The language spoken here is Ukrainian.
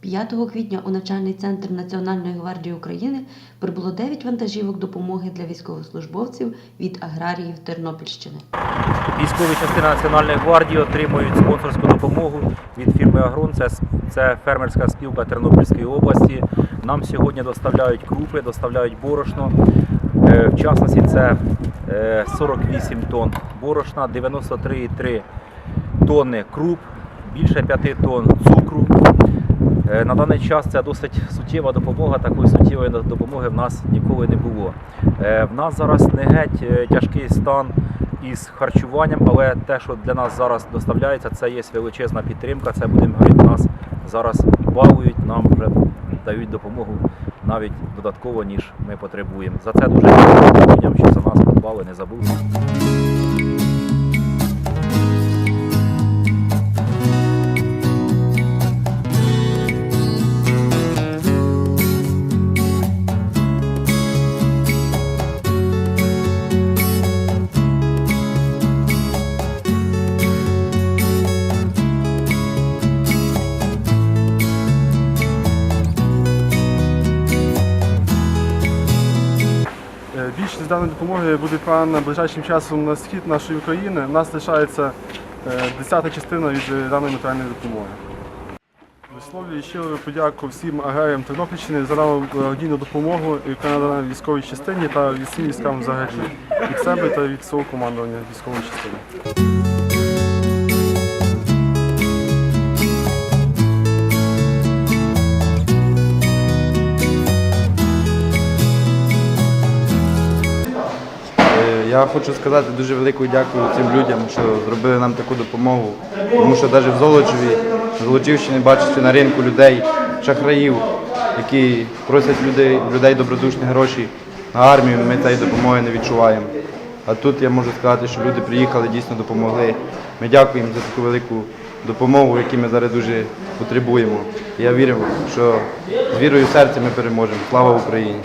5 квітня у навчальний центр Національної гвардії України прибуло 9 вантажівок допомоги для військовослужбовців від аграріїв Тернопільщини. Військові частини Національної гвардії отримують спонсорську допомогу від фірми Агрон. Це, це фермерська спілка Тернопільської області. Нам сьогодні доставляють крупи, доставляють борошно. Е, В частності це е, 48 тонн борошна, 93,3 тонни круп, більше 5 тонн цукру. Е, На даний час це досить суттєва допомога. Такої суттєвої допомоги в нас ніколи не було. Е, В нас зараз не геть е, тяжкий стан із харчуванням, але те, що для нас зараз доставляється, це є величезна підтримка. Це будемо говорити, нас зараз балують, нам вже дають допомогу навіть додатково, ніж ми потребуємо. За це дуже дякую людям, що за нас подбали, не забули. Е, даної допомоги буде відправлена ближайшим часом на схід нашої України. У нас лишається е, десята частина від е, даної матеріальної допомоги. Висловлюю щиру подяку всім аграріям Тернопільщини за дану благодійну допомогу, яка надана військовій частині та всім військам взагалі від себе та від свого командування військової частини. Я хочу сказати дуже велику дякую цим людям, що зробили нам таку допомогу. Тому що навіть в Золочеві, в Золочівщині бачите на ринку людей, шахраїв, які просять людей, людей добродушні гроші на армію, ми цієї допомоги не відчуваємо. А тут я можу сказати, що люди приїхали, дійсно допомогли. Ми дякуємо за таку велику допомогу, яку ми зараз дуже потребуємо. Я вірю, що з вірою в серці ми переможемо. Слава Україні!